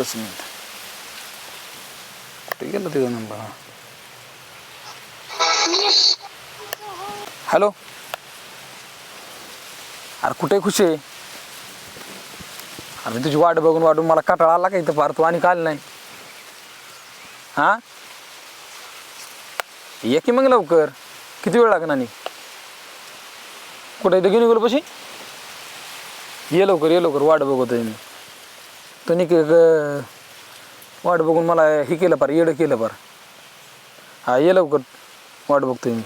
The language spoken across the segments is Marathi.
एकच मिनिट कुठे गेला त्याचा नंबर हॅलो अरे कुठे खुशी? आहे अरे तुझी वाट बघून वाटून मला कटाळा आला का इथं फार? तू आणि काल नाही. हा? ये की मग लवकर. किती वेळ लागणार आणि? कुठे इथं घेऊन गेलो पशी? ये लवकर ये लवकर. वाट बघतोय मी. तो निक वाट बघून मला हे केलं पार येडं केलं पार. हा ये लवकर वाट बघतोय मी.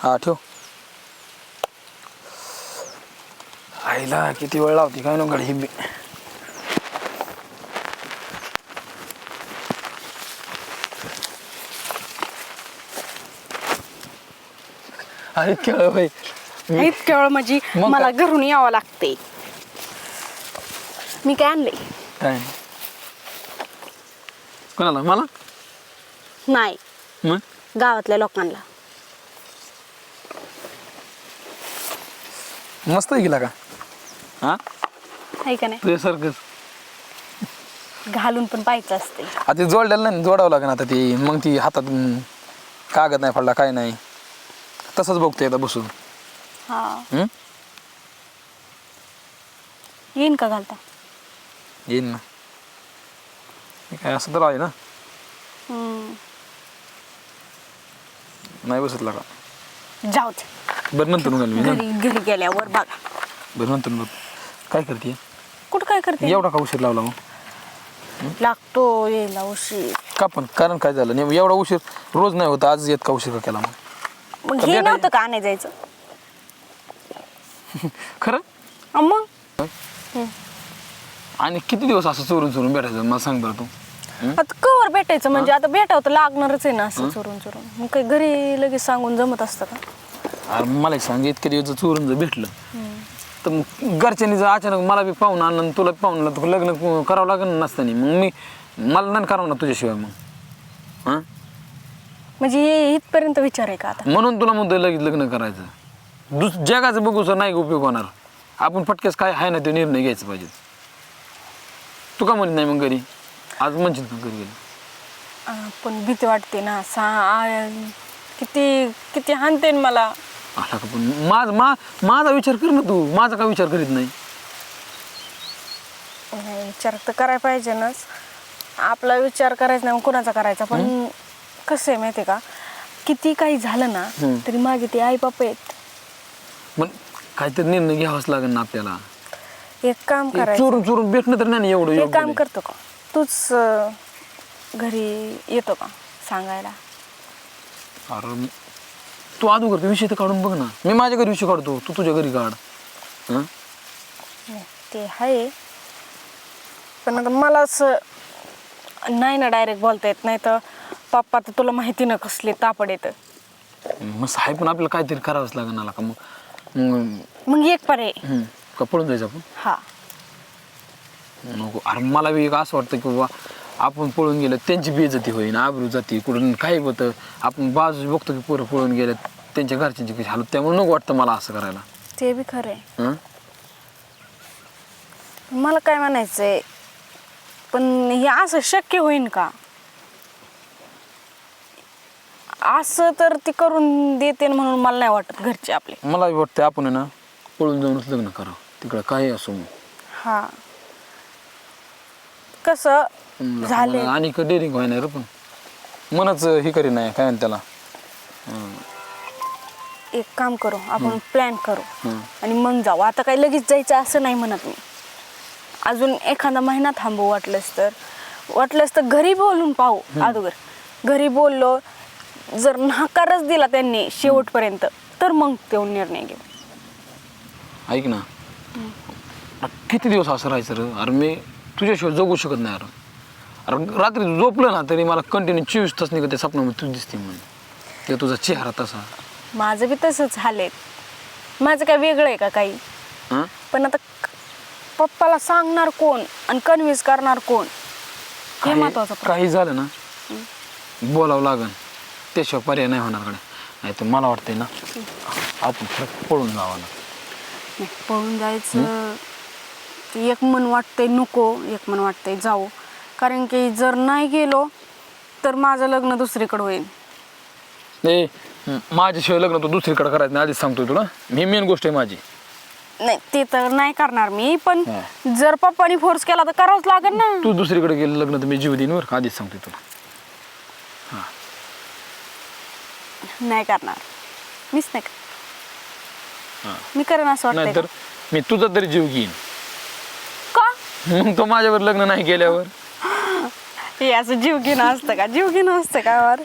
हा ठेव. आईला किती वेळ लावती काय नको ही अरे भाई मी इतक्या वेळ म्हणजे मला? घरून यावं लागते मी काय आणले काय. कोणाला? मला? नाही. मग? गावातल्या लोकांना. मस्त गेला का हा? आहे का नाही? घालून पण पाहायचं असते आता ते जोडलेलं नाही जोडावं लागेल आता ते. मग ती हातात हम्म, कागद नाही पडला काय नाही. तसंच बघतोय आता बसून. हा. हम्म? येईन का घालता? येईन ना हे काय असं तर आहे ना. नाही बसत लागा जाऊ दे बरं नंतर घाल मी ना घरी घरी गेल्यावर बघा बरं नंतर बघ काय करते कुठं काय करते एवढा का उशीर लावला मग लागतो यायला उशीर का पण कारण काय झालं नेम एवढा उशीर रोज नाही होत आज येत का उशीर का केला मग मग हे नव्हतं का नाही जायचं खरं अं मग आणि किती दिवस असं चोरून चोरून भेटायचं? मला सांग बरं तू? आता कवर भेटायचं म्हणजे आता भेटावं तर लागणारच आहे ना असं चोरून चोरून. मग काही घरी लगेच सांगून जमत असतं का? अरे मला एक सांग इतके दिवस जर चोरून जर भेटलं तर मग घरच्यांनी जर अचानक मला बी पाहून आणलं आणि तुला पाहून आणलं तर लग्न करावं लागेल नसताना. मग मी मला नाही करावं ना तुझ्याशिवाय मग. हां? म्हणजे हे इथपर्यंत विचार आहे का आता? म्हणून तुला म्हणतोय लगेच लग्न करायचं. दुस जगाचं बघू सर नाही उपयोग होणार. आपण पटकेस काय आहे ना ते निर्णय घ्यायचा पाहिजे. तू का म्हणत नाही मग घरी? आज म्हणशील का घरी गेली. अं, पण भीती वाटते ना सा आ- किती किती हानते न मला. आला का पण माझ मा माझा विचार कर ना तू. माझा का विचार करीत नाही? नाही, विचार तर करायला पाहिजे नाच आपला विचार करायचा नाही मग कोणाचा करायचा पण कसं आहे माहिती आहे का? किती काही झालं ना हम्म. तरी माझे ते आई बाप आहेत. पण काहीतरी निर्णय घ्यावाच लागेल ना आपल्याला. एक काम करायचं. चोरून चोरून भेटणं तर नाही एवढं एक योग्य काम नाही. करतो का? तूच अं, घरी येतो का सांगायला? अरे मी- तू अगोदर विषय तर काढून बघ ना. मी माझ्या घरी विषय काढतो. तू तुझ्या घरी काढ. हं? नाही, ते आहे. पण आता मला असं नाही ना डायरेक्ट बोलता येत. नाही तर पप्पा तर तुला माहिती ना कसले तापड येतं मग साहेब पण आपल्याला काहीतरी करावंच लागेल ना का मग? मग मग एक पर्याय. हं, का पळून जायचं आपण? हा. नको. अरे मला बी एक असं वाटतं की बाबा आपण पळून गेलं त्यांची बेजती होईन आबरू जाती कुठून काही होतं. आपण बाजू बघतो की पोरं पळून गेलं त्यांच्या घरच्यांची कशी हालत. त्यामुळे नको वाटतं मला असं करायला. ते बी खरं आहे. हं? मला काय म्हणायचंय पण हे असं शक्य होईन का? असं तर ती करून देते म्हणून मला नाही वाटत घरचे आपले. मला बी वाटतं आपण आहे ना पळून जाऊनच लग्न करावं. तिकडं काही असो मग? हा. कसं झाले? मला आणि डेअरिंग व्हायला रे पण. मनच हे करी नाही काय म्हणते त्याला? एक काम करू आपण प्लॅन करू. आणि मग जाऊ. आता काही लगेच जायचं असं नाही म्हणत मी. अजून एखादा महिना थांबू वाटलंच तर. वाटलंच तर घरी बोलून पाहू अगोदर. घरी बोललो जर नकारच दिला त्यांनी शेवटपर्यंत तर मग तो निर्णय घेऊ. ऐक ना. किती दिवस असं राहायचं रे? अरे मी तुझ्याशिवाय जगू शकत नाही अरे. अरे रात्री झोपलं ना तरी मला कंटिन्यू चोवीस तास निघत स्वप्नामध्ये तू दिसते म्हणून. ते तुझा चेहरा तसा. माझं बी तसंच झालंय माझं काय वेगळं आहे का काही? हां? पण आता क- पप्पाला सांगणार कोण आणि कन्व्हिन्स करणार कोण? हे काही महत्वाचं. काही झालं ना बोलावं लागन. त्याशिवाय पर्याय नाही होणार कडे नाही तर मला वाटतंय ना आपण खरं पळून जावं ना. नाही, पळून जायचं एक मन वाटतंय नको एक मन वाटतंय जाऊ कारण की जर नाही गेलो तर माझं लग्न दुसरीकडे होईल ए म- माझ्याशिवाय लग्न तू दुसरीकडे करायचं नाही आधीच सांगतोय तुला ही मेन गोष्ट आहे माझी नाही ते तर नाही करणार मी पण. जर पप्पानी फोर्स केला तर करावंच लागेल ना तू दुसरीकडे गेलं लग्न तर मी जीव देईन बरं का? आधीच सांगतोय तुला नाही करणार मीच नाही. करणार. मी करेन असं वाटतंय नाहीतर? मी तुझा तरी जीव घेईन. का? मग तो माझ्यावर लग्न नाही केल्यावर. हे असं जीव घेणं असतं का? जीव घेणं असतं का वर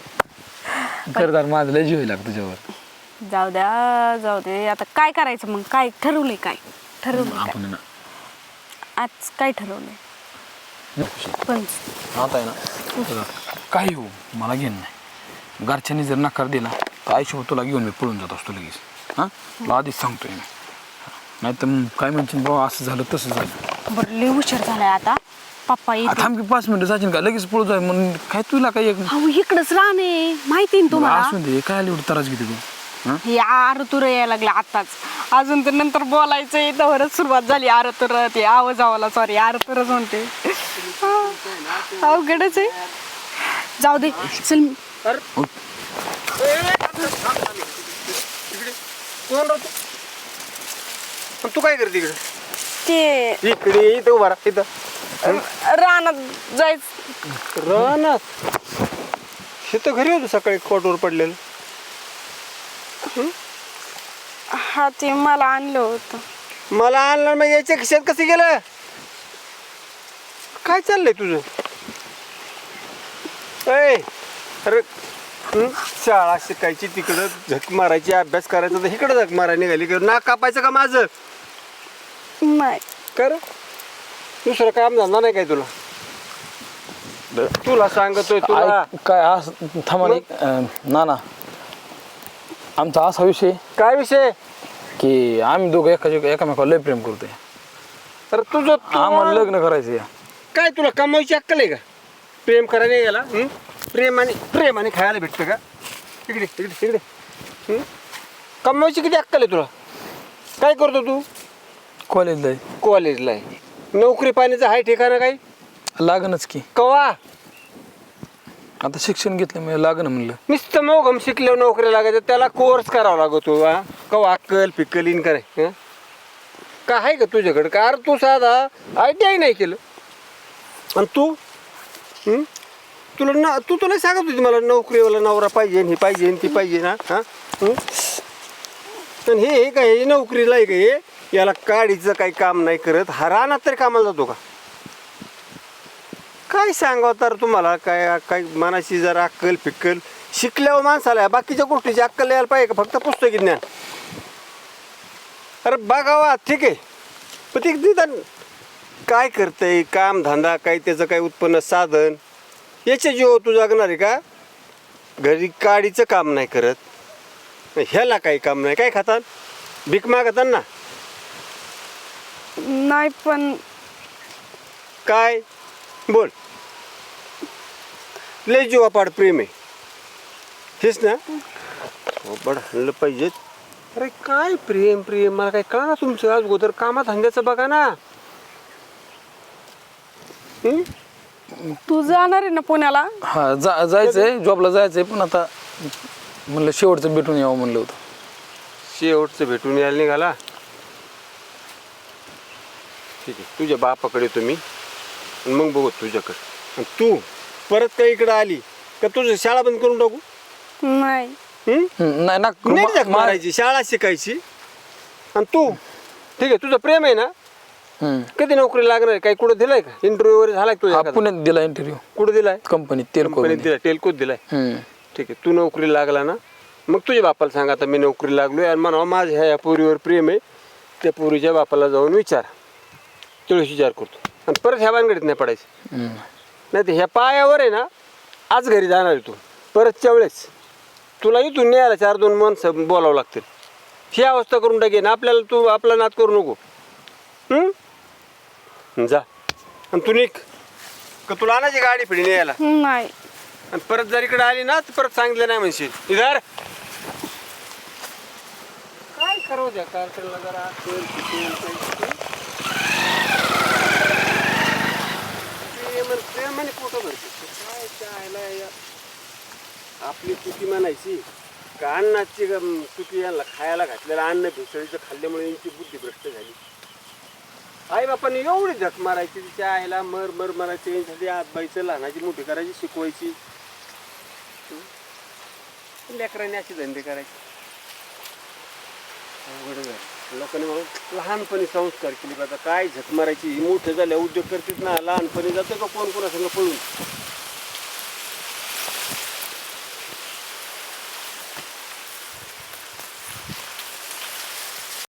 खरं तर माझं लय जीव लागतं तुझ्यावर जाऊ द्या जाऊ दे. आता काय करायचं मग? काय ठरवलंय काय? ठरवलंय काय? आपण ना. आज काय ठरवलंय. पण आता आहे ना. काही हो मला घेणं नाही. घरच्यांनी जर नकार दिला तर आयुष्यभर तुला घेऊन मी पळून जात असतो लगेच. हां? तुला आधीच सांगतोय मी. नाही तर मग काय म्हणशील बाबा असं झालं तसं झालं. बरं लय उशीर झालाय आता. पप्पा आ, येते थांब की पाच मिनिटं जाशील का? लगेच पळू जाय म्हणून काय तुला काय एक अहो इकडंच राहणे माहिती ना तुम्हाला? असू दे काय आली एवढी त्रास घेते तू हां हे आरतुर यायला लागले आताच अजून तर नंतर बोलायचं तवरच सुरुवात झाली आरतुर ते आवाज आवाला सॉरी आरतुरच म्हणते. हा, अवघडच आहे. जाऊ दे. चल. कोण राहतो? पण तू काय करते इकडे? ते इकडे इथं उभा राहा इथं. रानात जायचं. रानात? हे तर घरी होतं सकाळी कोटवर पडलेलं. हा? ते मला आणलं होतं. मला आणलं मग याच्या खिशात कसं गेलं? काय चाललंय तुझं? ऐ अरे हं? शाळा शिकायची तिकडं झक मारायची अभ्यास करायचा तर इकडं झक मारायला निघाली का? नाक कापायचं का माझं? नाही. कर दुसरं काम धंदा नाही काय तुला? तुला सांगतोय तुला. ऐक, काय असं थांबा ना एक, अं, ना ना आमचा असा विषय काय विषय? की आम्ही दोघं एकाच्या एकामेकावर लय प्रेम करतोय. अरे तुझं तू- आम्हाला लग्न करायचं काय तुला कमाईची अक्कल आहे का? प्रेम करायला गेला हं? प्रेमाने प्रेमाने खायला भेटतं का? इकडे इकडे इकडे? कमाईची किती अक्कल आहे तुला? काय करतो तू? कॉलेजला आहे. कॉलेजला आहे. नोकरी पाण्याचं आहे ठिकाणं काही लागणच की. कवा? आता शिक्षण घेतलं मी लागण म्हणलं. नुसतं मोगम शिकल्यावर नोकरी लागायचं त्याला कोर्स करावा लागतो हा. कवा अक्कल पिक्कल इन कराय हं? का आहे का तुझ्याकडे? का? अरे तू साधा आय टी आय नाही केलं. आणि तू? हं? तुला ना तू तुला सांगत होती मला नोकरीवाला नवरा पाहिजे हे पाहिजे ती पाहिजे ना हा? हं? पण हे हे काय हे नोकरीला आहे का हे? याला काडीचं काही काम नाही करत. हा रानात तरी कामाला जातो का? काय सांगावं तर तुम्हाला? काय काय मनाची जरा अक्कल फिक्कल. शिकल्यावर माणसाला आहे. बाकीच्या गोष्टीची अक्कल यायला पाहिजे का? फक्त पुस्तकी ज्ञान. अरे बघावा ठीक आहे. पण ते निदान काय करतंय? काम धंदा काय त्याचं काय उत्पन्न साधन. याच्या जीव तू जगणार आहे का? घरी काडीचं काम नाही करत. ह्याला काही काम नाही. काय खातात भीक मागतात ना? नाही पण काय? बोल. लय जीवापाड प्रेम आहे. हेच ना? बड हल्लं पाहिजे. अरे काय प्रेम प्रेम? मला काय कळा ना तुमचं. आज गोदर कामात धंद्याचं बघा ना. हं? तू जाणार आहे ना पुण्याला? हा जा जायचंय जॉबला जायचंय पण आता म्हणलं शेवटचं भेटून यावं म्हणलं होतं. शेवटचं भेटून यायला निघाला? ठीक आहे तुझ्या बापाकडे तुम्ही मग बघू तुझ्याकडे. आणि तू परत काही इकडं आली? का तुझं शाळा बंद करून टाकू? नाही. हं? हम्म, नाही ना नाही मा- मा- मारायची शाळा शिकायची. आणि तू ठीक आहे तुझं प्रेम आहे ना. कधी नोकरी लागणार आहे? काही कुठं दिलाय का? इंटरव्ह्यू वगैरे झालाय का तुझ्या हा, एखादा? पुण्यात दिला इंटरव्ह्यू कुठं दिलाय? कंपनीत तेल कंपनीत दिलाय टेलकोत दिलाय. ठीक आहे तू नोकरी लागला ना? मग तुझ्या बापाला सांग आता मी नोकरी लागलोय आणि म्हणावं माझ्या ह्या पोरीवर प्रेम आहे. त्या पोरीच्या बापाला जाऊन विचार. तुळशी विचार करतो. आणि परत ह्या भानगडीत नाही पडायचं. नाही तर ह्या पायावर आहे ना आज घरी जाणार आहे तू. परतच्या वेळेस. तुला इथून न्यायला चार दोन माणसं बोलावं लागतील. ही अवस्था करून टाकेन. आपल्याला तू आपला नाद करू नको. हं? जा. आणि तू निघ. का तुला आणायची गाडी फिडी यायला? नाही. आणि परत जर इकडे आली ना तर परत सांगितलं नाही म्हणशील. इधर. काय करू द्या कार्यक्रमाला जरा? प्रेम- भरते. काय या. आपली चुकी म्हणायची. का अन्नाची ग- चुकी यांना खायला घातलेलं अन्न भेसळीचं खाल्ल्यामुळे यांची बुद्धी भ्रष्ट झाली. आई बापाने एवढी धक मारायची तिच्या आईला मर मर मारायची यांच्यासाठी आजबाईचं लहानाची मोठी करायची शिकवायची. लेकरांनी असे धंदे करायचे. लोकांनी म्हणून लहानपणी संस्कार केले पाहिजे काय झक मारायची मोठं मोठे झाल्या उद्योग करतात ना लहानपणी जातं का कोण कोणा संग पळून?